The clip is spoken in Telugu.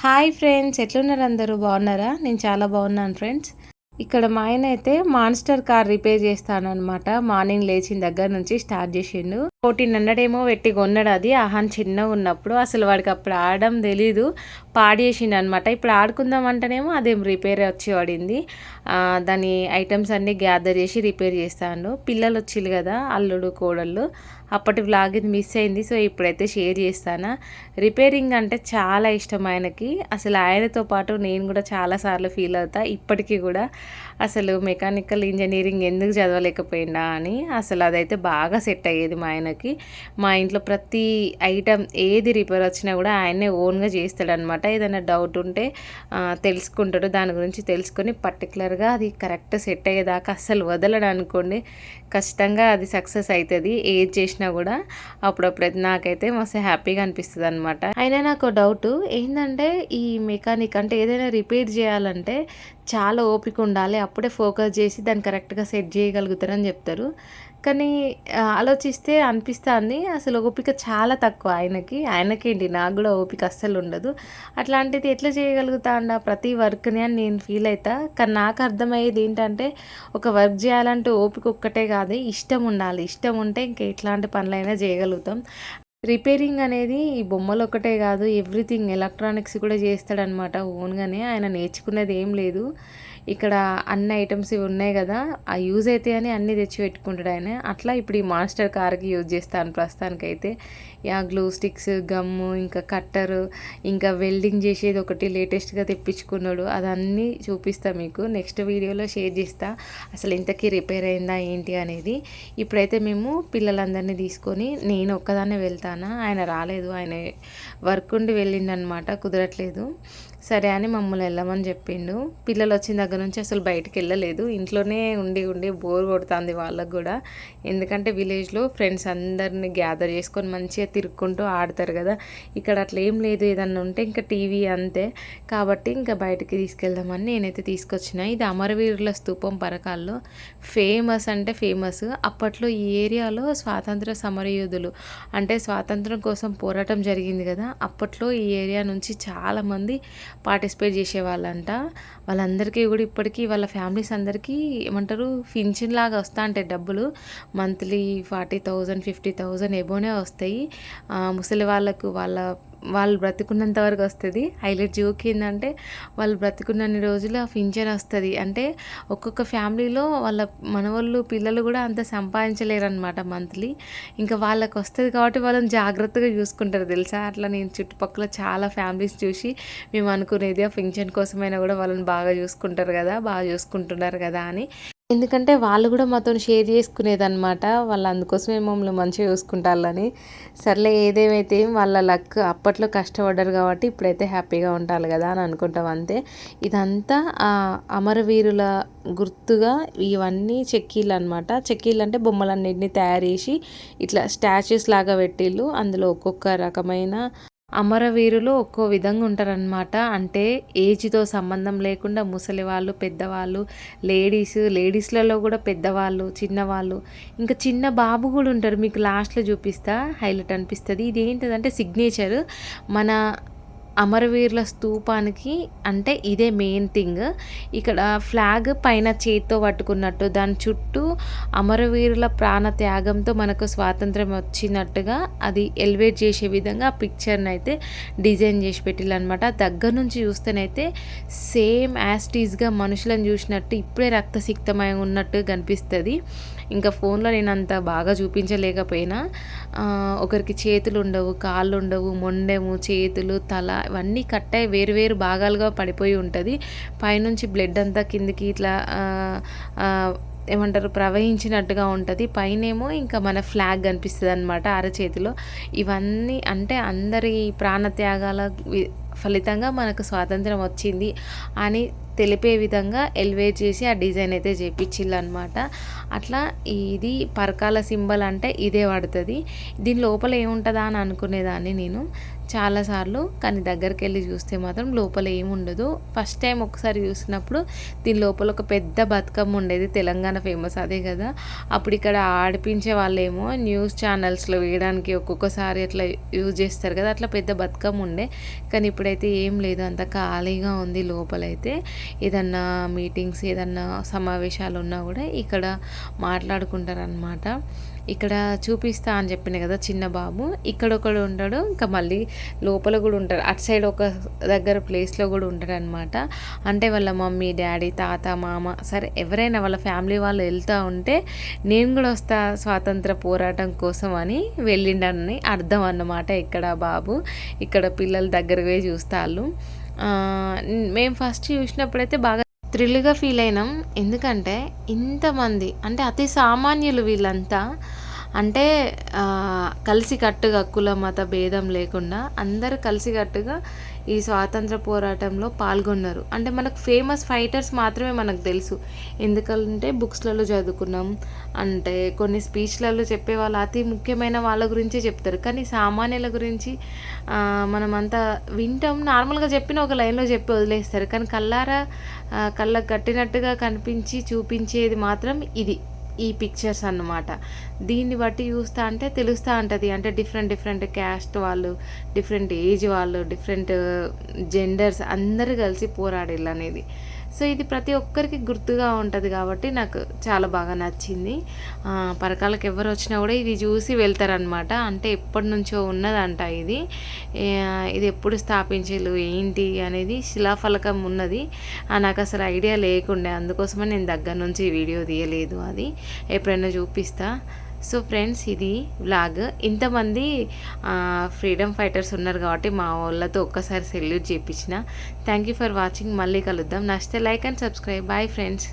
హాయ్ ఫ్రెండ్స్ ఎట్లున్నారు అందరూ? బాగున్నారా? నేను చాలా బాగున్నాను ఫ్రెండ్స్. ఇక్కడ మా ఆయన అయితే మాన్స్టర్ కార్ రిపేర్ చేస్తాను అనమాట మార్నింగ్ లేచిన దగ్గర నుంచి స్టార్ట్ చేసిండు. ఫోర్టీన్ హండ్రెడ్ ఏమో పెట్టి కొన్నాడు అది. ఆహాన్ చిన్నగా ఉన్నప్పుడు అసలు వాడికి అప్పుడు ఆడడం తెలీదు. పాడేసిండు అనమాట ఇప్పుడు ఆడుకుందాం అంటేనేమో అదేం రిపేర్ వచ్చి పడింది. దాని ఐటమ్స్ అన్నీ గ్యాదర్ చేసి రిపేర్ చేస్తాను పిల్లలు వచ్చిళ్ళు కదా అల్లుడు కోడళ్ళు. అప్పటి వ్లాగ్ ఇది మిస్ అయింది. సో ఇప్పుడైతే షేర్ చేస్తాను. రిపేరింగ్ అంటే చాలా ఇష్టం ఆయనకి. అసలు ఆయనతో పాటు నేను కూడా చాలాసార్లు ఫీల్ అవుతా. ఇప్పటికీ కూడా అసలు మెకానికల్ ఇంజనీరింగ్ ఎందుకు చదవలేకపోయినా అని అసలు అదైతే బాగా సెట్ అయ్యేది మా ఆయనకి. మా ఇంట్లో ప్రతి ఐటమ్ ఏది రిపేర్ వచ్చినా కూడా ఆయనే ఓన్గా చేస్తాడనమాట ఏదైనా డౌట్ ఉంటే తెలుసుకుంటాడు. దాని గురించి తెలుసుకొని పర్టికులర్గా అది కరెక్ట్ సెట్ అయ్యేదాకా అస్సలు వదలడు అనుకోండి ఖచ్చితంగా అది సక్సెస్ అవుతుంది. ఏది చేసినా కూడా అప్పుడప్పుడు నాకైతే మస్తు హ్యాపీగా అనిపిస్తుంది అనమాట అయినా నాకు డౌట్ ఏంటంటే ఈ మెకానిక్ అంటే ఏదైనా రిపేర్ చేయాలంటే చాలా ఓపిక ఉండాలి అప్పుడే ఫోకస్ చేసి దాన్ని కరెక్ట్గా సెట్ చేయగలుగుతారని చెప్తారు. కానీ ఆలోచిస్తే అనిపిస్తుంది అసలు ఓపిక చాలా తక్కువ ఆయనకి. ఆయనకేంటి నాకు కూడా ఓపిక అస్సలు ఉండదు. అట్లాంటిది ఎట్లా చేయగలుగుతా అండ ప్రతి వర్క్ని అని నేను ఫీల్ అవుతా కానీ నాకు అర్థమయ్యేది ఏంటంటే ఒక వర్క్ చేయాలంటే ఓపిక ఒక్కటే కాదు ఇష్టం ఉండాలి. ఇష్టం ఉంటే ఇంక ఎట్లాంటి పనులైనా చేయగలుగుతాం. రిపేరింగ్ అనేది ఈ బొమ్మలు ఒకటే కాదు ఎవ్రీథింగ్ ఎలక్ట్రానిక్స్ కూడా చేస్తాడనమాట ఓన్గానే. ఆయన నేర్చుకునేది ఏం లేదు. ఇక్కడ అన్ని ఐటమ్స్ ఇవి ఉన్నాయి కదా ఆ యూజ్ అయితే అని అన్నీ తెచ్చి పెట్టుకుంటాడు ఆయన. అట్లా ఇప్పుడు ఈ మాస్టర్ కార్కి యూజ్ చేస్తాను ప్రస్తుతానికైతే. యా గ్లూ స్టిక్స్ గమ్ము ఇంకా కట్టరు ఇంకా వెల్డింగ్ చేసేది ఒకటి లేటెస్ట్గా తెప్పించుకున్నాడు. అదన్నీ చూపిస్తా మీకు. నెక్స్ట్ వీడియోలో షేర్ చేస్తా. అసలు ఇంతకీ రిపేర్ అయిందా ఏంటి అనేది. ఇప్పుడైతే మేము పిల్లలందరినీ తీసుకొని నేను ఒక్కదాన్నే వెళ్తాను. ఆయన రాలేదు. ఆయన వర్క్ ఉండి వెళ్ళిండనమాట. కుదరట్లేదు. సరే అని మమ్మల్ని వెళ్ళమని చెప్పిండు. పిల్లలు వచ్చిన దగ్గర నుంచి అసలు బయటికి వెళ్ళలేదు. ఇంట్లోనే ఉండి ఉండి బోర్ కొడుతుంది వాళ్ళకు కూడా. ఎందుకంటే విలేజ్లో ఫ్రెండ్స్ అందరిని గ్యాదర్ చేసుకొని మంచిగా తిరుక్కుంటూ ఆడతారు కదా. ఇక్కడ అట్లా ఏం లేదు. ఏదన్నా ఉంటే ఇంకా టీవీ అంతే. కాబట్టి ఇంకా బయటికి తీసుకెళ్దామని నేనైతే తీసుకొచ్చిన. ఇది అమరవీరుల స్తూపం పరకాల్లో ఫేమస్ అంటే ఫేమస్ అప్పట్లో ఈ ఏరియాలో స్వాతంత్ర సమరయోధులు అంటే స్వాతంత్రం కోసం పోరాటం జరిగింది కదా. అప్పట్లో ఈ ఏరియా నుంచి చాలామంది పార్టిసిపేట్ చేసేవాళ్ళంట. వాళ్ళందరికీ కూడా ఇప్పటికీ వాళ్ళ ఫ్యామిలీస్ అందరికీ ఏమంటారు ఫిన్షన్ లాగా వస్తా ఉంటాయి డబ్బులు. Monthly forty thousand fifty thousand ఎబోనే వస్తాయి. ముసలి వాళ్ళకు వాళ్ళ వాళ్ళు బ్రతికున్నంత వరకు వస్తుంది. హైలైట్ జోక్ ఏంటంటే వాళ్ళు బ్రతికున్నన్ని రోజులు ఆ పింఛన్ వస్తుంది. అంటే ఒక్కొక్క ఫ్యామిలీలో వాళ్ళ మనవాళ్ళు పిల్లలు కూడా అంత సంపాదించలేరు అనమాట మంత్లీ. ఇంకా వాళ్ళకి వస్తుంది కాబట్టి వాళ్ళని జాగ్రత్తగా చూసుకుంటారు తెలుసా? అట్లా నేను చుట్టుపక్కల చాలా ఫ్యామిలీస్ చూసి మేము అనుకునేది ఆ పింఛన్ కోసమైనా కూడా వాళ్ళని బాగా చూసుకుంటారు కదా బాగా చూసుకుంటున్నారు కదా అని. ఎందుకంటే వాళ్ళు కూడా మాతో షేర్ చేసుకునేదన్నమాట. వాళ్ళు అందుకోసమే మమ్మల్ని మంచిగా చూసుకుంటారని. సర్లే ఏదేమైతే వాళ్ళ లక్ అప్పట్లో కష్టపడ్డారు కాబట్టి ఇప్పుడైతే హ్యాపీగా ఉండాలి కదా అని అనుకుంటాం అంతే. ఇదంతా అమరవీరుల గుర్తుగా ఇవన్నీ చెక్కీలు అనమాట చెక్కీలు అంటే బొమ్మలన్నింటినీ తయారు చేసి ఇట్లా స్టాచ్యూస్ లాగా పెట్టిళ్ళు. అందులో ఒక్కొక్క రకమైన అమరవీరులు ఒక్కో విధంగా ఉంటారనమాట అంటే ఏజ్తో సంబంధం లేకుండా ముసలి వాళ్ళు పెద్దవాళ్ళు లేడీస్ లేడీస్లలో కూడా పెద్దవాళ్ళు చిన్నవాళ్ళు ఇంకా చిన్న బాబు కూడా ఉంటారు. మీకు లాస్ట్లో చూపిస్తా హైలైట్ అనిపిస్తుంది. ఇది ఏంటిదంటే సిగ్నేచర్. మన అమరవీరుల స్తూపానికి అంటే ఇదే మెయిన్ థింగ్ ఇక్కడ ఫ్లాగ్ పైన చేతితో పట్టుకున్నట్టు దాని చుట్టూ అమరవీరుల ప్రాణ త్యాగంతో మనకు స్వాతంత్రం వచ్చినట్టుగా అది ఎలివేట్ చేసే విధంగా పిక్చర్ని అయితే డిజైన్ చేసి పెట్టిల్లనమాట దగ్గర నుంచి చూస్తేనైతే సేమ్ యాస్టీస్గా మనుషులను చూసినట్టు ఇప్పుడే రక్తసిక్తమై ఉన్నట్టు కనిపిస్తుంది. ఇంకా ఫోన్లో నేను అంత బాగా చూపించలేకపోయినా ఒకరికి చేతులు ఉండవు కాళ్ళు ఉండవు మొండెము చేతులు తల ఇవన్నీ అయ్యి వేరు వేరు భాగాలుగా పడిపోయి ఉంటుంది. పైనుంచి బ్లడ్ అంతా కిందికి ఇట్లా ఏమంటారు ప్రవహించినట్టుగా ఉంటుంది. పైనేమో ఇంకా మన ఫ్లాగ్ కనిపిస్తుంది అనమాట అరచేతిలో. ఇవన్నీ అంటే అందరి ప్రాణత్యాగాల ఫలితంగా మనకు స్వాతంత్రం వచ్చింది అని తెలిపే విధంగా ఎలివేట్ చేసి ఆ డిజైన్ అయితే చేపించిల్లు అనమాట అట్లా ఇది పరకాల సింబల్ అంటే ఇదే పడుతుంది. దీని లోపల ఏముంటుందా అని అనుకునేదాన్ని నేను. చాలాసార్లు కానీ దగ్గరికి వెళ్ళి చూస్తే మాత్రం లోపల ఏముండదు. ఫస్ట్ టైం ఒకసారి చూసినప్పుడు దీని లోపల ఒక పెద్ద బతుకమ్మ ఉండేది తెలంగాణ ఫేమస్ అదే కదా. అప్పుడు ఇక్కడ ఆడిపించే వాళ్ళేమో న్యూస్ ఛానల్స్లో వేయడానికి ఒక్కొక్కసారి అట్లా యూజ్ చేస్తారు కదా అట్లా పెద్ద బతుకమ్మ ఉండే. కానీ ఇప్పుడైతే ఏం లేదు అంత ఖాళీగా ఉంది లోపలైతే. ఏదన్నా మీటింగ్స్ ఏదన్నా సమావేశాలు ఉన్నా కూడా ఇక్కడ మాట్లాడుకుంటారనమాట ఇక్కడ చూపిస్తా అని చెప్పిన కదా చిన్న బాబు. ఇక్కడ ఒకడు ఉంటాడు ఇంకా మళ్ళీ లోపల కూడా ఉంటాడు. అటు సైడ్ ఒక దగ్గర ప్లేస్లో కూడా ఉంటాడు అనమాట అంటే వాళ్ళ మమ్మీ డాడీ తాత మామ సరే ఎవరైనా వాళ్ళ ఫ్యామిలీ వాళ్ళు వెళ్తూ ఉంటే నేను కూడా వస్తా స్వాతంత్ర పోరాటం కోసం అని వెళ్ళిండని అర్థం అన్నమాట ఇక్కడ బాబు. ఇక్కడ పిల్లలు దగ్గరకు పోయి చూస్తారు మేము ఫస్ట్ చూసినప్పుడైతే బాగా థ్రిల్గా ఫీల్ అయినాం. ఎందుకంటే ఇంతమంది అంటే అతి సామాన్యులు వీళ్ళంతా అంటే కలిసికట్టుగా కుల మత భేదం లేకుండా అందరూ కలిసికట్టుగా ఈ స్వాతంత్ర పోరాటంలో పాల్గొన్నారు. అంటే మనకు ఫేమస్ ఫైటర్స్ మాత్రమే మనకు తెలుసు. ఎందుకంటే బుక్స్లలో చదువుకున్నాం. అంటే కొన్ని స్పీచ్లలో చెప్పే వాళ్ళు అతి ముఖ్యమైన వాళ్ళ గురించే చెప్తారు. కానీ సామాన్యుల గురించి మనమంతా వింటాం. నార్మల్గా చెప్పిన ఒక లైన్లో చెప్పి వదిలేస్తారు. కానీ కల్లారా కళ్ళకు కట్టినట్టుగా కనిపించి చూపించేది మాత్రం ఇది. ఈ పిక్చర్స్ అన్నమాట. దీన్ని బట్టి చూస్తా అంటే తెలుస్తూ ఉంటుంది. అంటే డిఫరెంట్ డిఫరెంట్ క్యాస్ట్ వాళ్ళు డిఫరెంట్ ఏజ్ వాళ్ళు డిఫరెంట్ జెండర్స్ uh, అందరూ కలిసి పోరాడేళ్ళు అనేది సో ఇది ప్రతి ఒక్కరికి గుర్తుగా ఉంటుంది కాబట్టి నాకు చాలా బాగా నచ్చింది. పరకాలకు ఎవరు వచ్చినా కూడా ఇది చూసి వెళ్తారనమాట అంటే ఎప్పటి నుంచో ఉన్నదంట ఇది. ఇది ఎప్పుడు స్థాపించలు ఏంటి అనేది శిలాఫలకం ఉన్నది. నాకు అసలు ఐడియా లేకుండే అందుకోసమే నేను దగ్గర నుంచి వీడియో తీయలేదు అది. ఎప్పుడైనా చూపిస్తా. సో ఫ్రెండ్స్ ఇది వ్లాగ్ ఇంతమంది ఫ్రీడమ్ ఫైటర్స్ ఉన్నారు కాబట్టి మా వాళ్ళతో ఒక్కసారి సెల్యూట్ చేయించిన థ్యాంక్ యూ ఫర్ వాచింగ్ మళ్ళీ కలుద్దాం. నచ్చితే like and subscribe bye friends